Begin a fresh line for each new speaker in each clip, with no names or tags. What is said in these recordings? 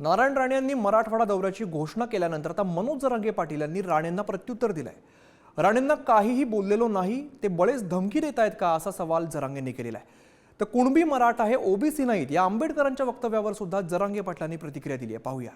नारायण राणे यांनी मराठवाडा दौऱ्याची घोषणा केल्यानंतर आता मनोज जरांगे पाटील यांनी राणेंना प्रत्युत्तर दिलंय. राणेंना काहीही बोललेलो नाही ते बळेच धमकी देत आहेत का असा सवाल जरांगेंनी केलेला आहे. तर कुणबी मराठा हे ओबीसी नाहीत या आंबेडकरांच्या वक्तव्यावर सुद्धा जरांगे पाटलांनी प्रतिक्रिया दिली आहे. पाहूया.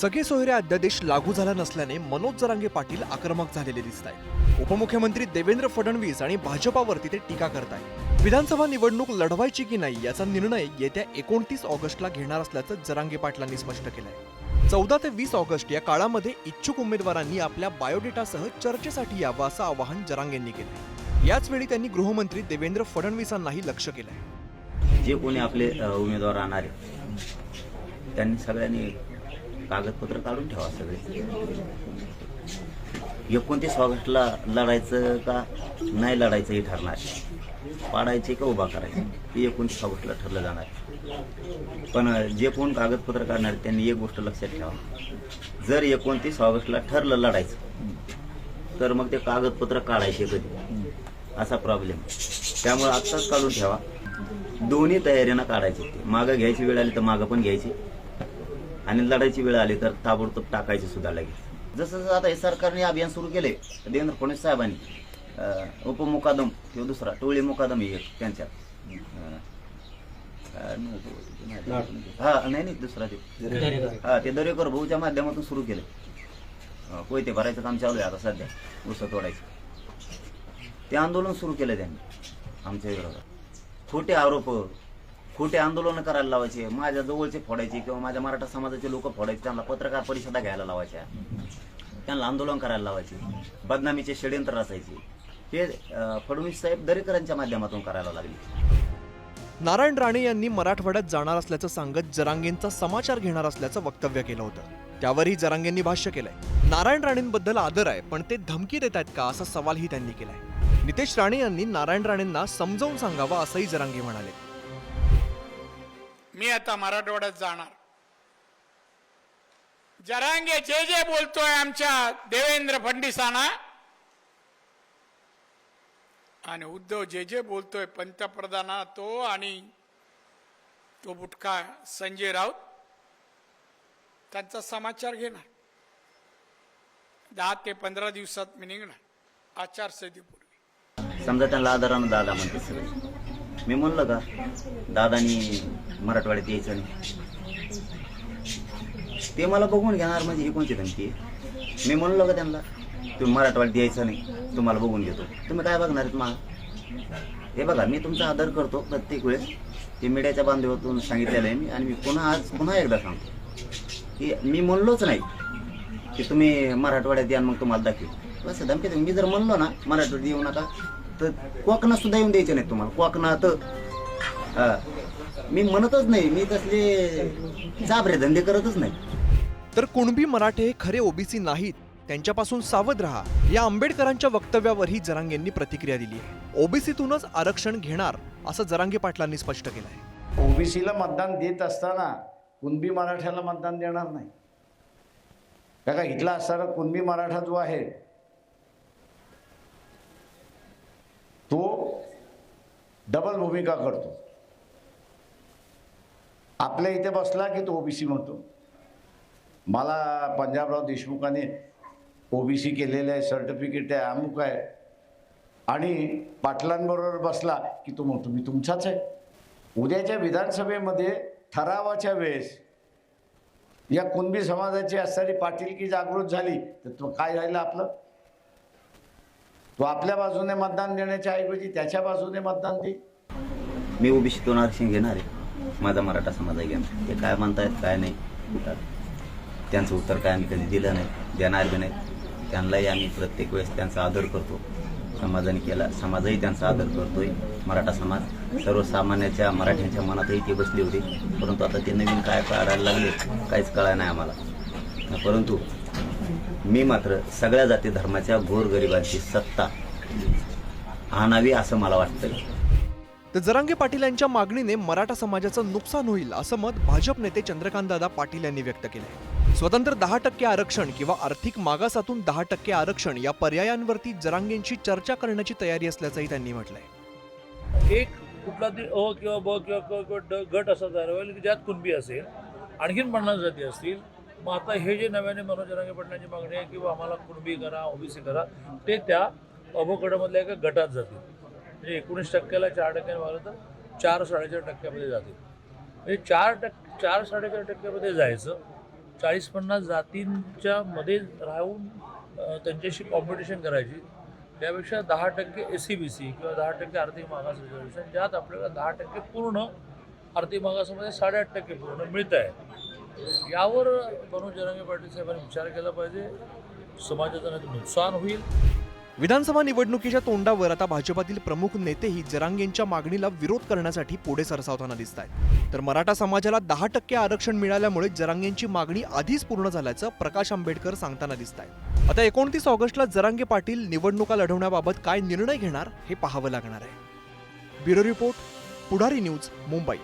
सगळे सोयरे अध्यादेश लागू झाला नसल्याने मनोज जरांगे पाटील आक्रमक झालेले दिसत आहेत उपमुख्यमंत्री देवेंद्र फडणवीस आणि भाजपावरती ते टीका करतायत. विधानसभा निवडणूक लढवायची की नाही याचा निर्णय येत्या एकोणतीस ऑगस्टला घेणार असल्याचं जरांगे पाटलांनी स्पष्ट केलंय. चौदा ते वीस ऑगस्ट या काळामध्ये इच्छुक उमेदवारांनी आपल्या बायोडेटासह चर्चेसाठी यावं असं आवाहन जरांगेंनी केलं याच वेळी त्यांनी गृहमंत्री देवेंद्र फडणवीसांनाही लक्ष केलंय.
जे कोणी आपले उमेदवार राहणार त्यांनी सगळ्यांनी कागदपत्र काढून ठेवा सगळे. एकोणतीस ऑगस्टला लढायचं का नाही लढायचं हे ठरणार. आहे. पाडायचे का उभा करायचे? हे एकोणतीस ऑगस्टला ठरलं जाणार. पण जे कोण कागदपत्र काढणार त्यांनी एक गोष्ट लक्षात ठेवा. जर एकोणतीस ऑगस्टला ठरलं लढायचं तर मग ते कागदपत्र काढायचे कधी? असा प्रॉब्लेम त्यामुळे आत्ताच काढून ठेवा. दोन्ही तयारीनं काढायचे. मागं घ्यायची वेळ आली तर मागं पण घ्यायची. आणि लढायची वेळ आली तर ताबडतोब टाकायची सुद्धा लागेल जसं जसं आता हे सरकारने अभियान सुरू केले देवेंद्र फडणवीस साहेबांनी उपमुकादम किंवा दुसरा टोळी मुकादम हे एक त्यांच्यात. हा नाही नाही दुसरा ते. हा ते दरेकर भाऊच्या माध्यमातून सुरू केले. कोयते भरायचं काम चालू आहे आता सध्या उस तोडायचं. ते आंदोलन सुरू केलं त्यांनी आमच्या विरोधात. खोटे आरोप खोटे आंदोलन करायला लावायचे माझ्या जवळचे फोडायचे किंवा माझ्या मराठा समाजाचे लोक फोडायचे त्यांना पत्रकार परिषदा घ्यायला लावायच्या. त्यांना आंदोलन करायला लावायचे. बदनामीचे षडयंत्र असायचे हे फडणवीस साहेब दरेकरांच्या माध्यमातून करायला लागले.
नारायण राणे यांनी मराठवाड्यात जाणार असल्याचं सांगत जरांगेंचा समाचार घेणार असल्याचं वक्तव्य केलं होतं. त्यावरही जरांगेंनी भाष्य केलंय. नारायण राणेंबद्दल आदर आहे पण ते धमकी देत आहेत का असा सवालही त्यांनी केलाय. नितेश राणे यांनी नारायण राणेंना समजावून सांगावा असंही जरांगे म्हणाले.
मी आता मराठवाड्यात जाणार. जरांगे जे जे बोलतोय आमच्या देवेंद्र फडणवीसांना आणि उद्धव जे जे बोलतोय पंतप्रधाना तो आणि तो बुटका संजय राऊत त्यांचा समाचार घेणार. दहा ते पंधरा दिवसात मी निघणार. आचारसंहितेपूर्वी
समजा त्यांना आदरानं दादा म्हणते सगळे. मी म्हणलं का दादानी मराठवाड्यात यायचं नाही. ते मला बघून घेणार म्हणजे ही कोणती धमकी आहे? मी म्हणलं का त्यांना तुम्ही मराठवाड्यात यायचं नाही तुम्हाला बघून घेतो. तुम्ही काय बघणार आहेत मा हे बघा मी तुमचा आदर करतो प्रत्येक वेळेस. ते मीडियाच्या बांधवातून सांगितलेलं आहे मी आणि मी पुन्हा आज पुन्हा एकदा सांगतो. की मी म्हणलोच नाही की तुम्ही मराठवाड्यात या मग तुम्हाला दाखवेल. असं धमकी मी जर म्हणलो ना मराठवाड्यात येऊ नका तर कोकणात सुद्धा येऊन द्यायचे नाही तुम्हाला. कोकणात. मी म्हणतच नाही मी तसले चाबरे धंदे करतच नाही.
तर कुणबी मराठे हे खरे ओबीसी नाहीत त्यांच्यापासून सावध राहा. या आंबेडकरांच्या वक्तव्यावरही जरांगेंनी प्रतिक्रिया दिली आहे. ओबीसीतूनच आरक्षण घेणार असं जरांगे पाटलांनी स्पष्ट केलं आहे.
ओबीसीला मतदान देत असताना कुणबी मराठ्याला मतदान देणार नाही. का इथला असणारा कुणबी मराठा जो आहे तो डबल भूमिका करतो. आपल्या इथे बसला की तो ओबीसी म्हणतो. मला पंजाबराव देशमुखाने ओबीसी केलेलं आहे सर्टिफिकेट आहे अमुक आहे. आणि पाटलांबरोबर बसला की तो म्हणतो मी तुमचाच आहे. उद्याच्या विधानसभेमध्ये ठरावाच्या वेळेस या कुणबी समाजाची असणारी पाटीलकी जागृत झाली तर तो काय राहिलं आपलं? तो आपल्या बाजूने मतदान देण्याच्या ऐवजी त्याच्या बाजूने मतदान दे.
मी ओबीसीतून आरक्षण घेणार आहे. माझा मराठा समाज आहे घेणार ते काय म्हणतायत काय नाही. त्यांचं उत्तर काय आम्ही कधी दिलं नाही देणार बी नाही त्यांनाही आम्ही प्रत्येक वेळेस त्यांचा आदर करतो. समाजाने केला समाजही त्यांचा आदर करतोय. मराठा समाज सर्वसामान्याच्या मराठ्यांच्या मनातही ती बसली होती. परंतु आता ते नवीन काय काढायला लागले काहीच कळाय नाही आम्हाला. परंतु मी मात्र सगळ्या जाती धर्माच्या गोरगरिबांची सत्ता आणावी असं मला वाटतं
तर जरांगे पाटील यांच्या मागणीने मराठा समाजाचं नुकसान होईल असं मत भाजप नेते चंद्रकांतदादा पाटील यांनी व्यक्त केलंय. स्वतंत्र दहा टक्के आरक्षण किंवा आर्थिक मागासातून दहा टक्के आरक्षण या पर्यायांवरती जरांगेंची चर्चा करण्याची तयारी असल्याचंही त्यांनी म्हटलंय.
एक कुठला तरी अ किंवा ब किंवा गट असा तयार होईल की ज्यात कुणबी असेल आणखीन पन्नास जाती असतील मग आता हे जे नव्याने मनोज जरांगे पाटलांची मागणी आहे किंवा आम्हाला कुणबी करा ओबीसी करा ते त्या अबोगडामधल्या एका गटात जातील. म्हणजे एकोणीस टक्क्याला चार टक्क्याने मागलं तर चार साडेचार टक्क्यामध्ये जातील. म्हणजे चार टक्के चार साडेचार टक्क्यामध्ये जायचं चाळीस पन्नास जातींच्या मध्ये राहून त्यांच्याशी कॉम्पिटिशन करायची त्यापेक्षा दहा टक्के एस सी बी सी किंवा दहा टक्के आर्थिक मागास रिझर्वेशन ज्यात आपल्याला दहा टक्के पूर्ण आर्थिक मागासामध्ये साडेआठ टक्के पूर्ण मिळत आहे यावर मनोज जरांगे पाटील साहेबांनी विचार केला पाहिजे. समाजाचं नुकसान होईल.
विधानसभा निवडणुकीच्या तोंडावर आता भाजपातील प्रमुख नेतेही जरांगेंच्या मागणीला विरोध करण्यासाठी पुढे सरसावताना दिसत आहेत तर मराठा समाजाला दहा टक्के आरक्षण मिळाल्यामुळे जरांगेंची मागणी आधीच पूर्ण झाल्याचं प्रकाश आंबेडकर सांगताना दिसत आहे आता एकोणतीस ऑगस्टला जरांगे पाटील निवडणुका लढवण्याबाबत काय निर्णय घेणार हे पाहावं लागणार आहे. Bureau report Pudhari news Mumbai.